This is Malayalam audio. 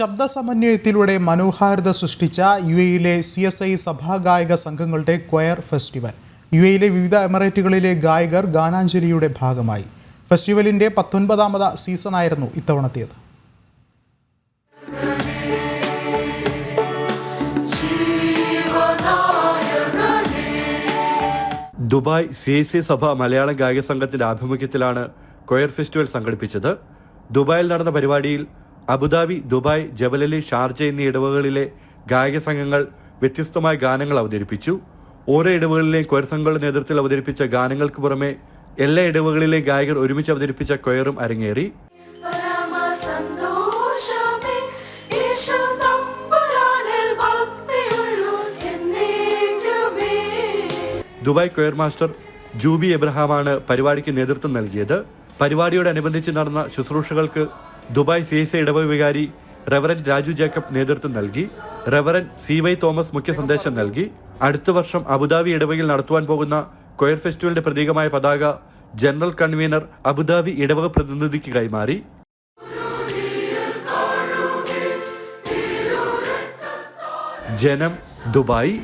ശബ്ദ സമന്വയത്തിലൂടെ മനോഹാരിത സൃഷ്ടിച്ച യു എയിലെ സി എസ് ഐ സഭാഗായക സംഘങ്ങളുടെ ക്വയർ ഫെസ്റ്റിവൽ. യു എയിലെ വിവിധ എമിറേറ്റുകളിലെ ഗായകർ ഗാനാഞ്ജലിയുടെ ഭാഗമായി. ഫെസ്റ്റിവലിന്റെ പത്തൊൻപതാമത് സീസണായിരുന്നു ഇത്തവണത്തേത്. ദുബായ് സി എസ് സി സഭ മലയാളം ഗായക സംഘത്തിന്റെ ആഭിമുഖ്യത്തിലാണ് കൊയർ ഫെസ്റ്റിവൽ സംഘടിപ്പിച്ചത്. ദുബായിൽ നടന്ന പരിപാടിയിൽ അബുദാബി ദുബായ് ജബലലി ഷാർജ എന്നീ ഇടവകളിലെ ഗായക സംഘങ്ങൾ വ്യത്യസ്തമായ ഗാനങ്ങൾ അവതരിപ്പിച്ചു. ഓരോ ഇടവകളിലെയും കൊയർ സംഘങ്ങളുടെ നേതൃത്വത്തിൽ അവതരിപ്പിച്ച ഗാനങ്ങൾക്ക് പുറമെ എല്ലാ ഇടവകളിലെയും ഗായകർ ഒരുമിച്ച് അവതരിപ്പിച്ച കൊയറും അരങ്ങേറി. ദുബായ് കൊയർ മാസ്റ്റർ ജൂബി എബ്രഹാമാണ് പരിപാടിക്ക് നേതൃത്വം നൽകിയത്. പരിപാടിയോടനുബന്ധിച്ച് നടന്ന ശുശ്രൂഷകൾക്ക് ദുബായ് സി എസ് ഇടവ വികാരി റെവറൻ രാജു ജേക്കബ് നേതൃത്വം നൽകി. റെവറൻ സി വൈ തോമസ് മുഖ്യ സന്ദേശം നൽകി. അടുത്ത വർഷം അബുദാബി ഇടവകയിൽ നടത്തുവാൻ പോകുന്ന കൊയർ ഫെസ്റ്റിവലിന്റെ പ്രതീകമായ പതാക ജനറൽ കൺവീനർ അബുദാബി ഇടവക പ്രതിനിധിക്ക് കൈമാറി. ജനം ദുബായ്.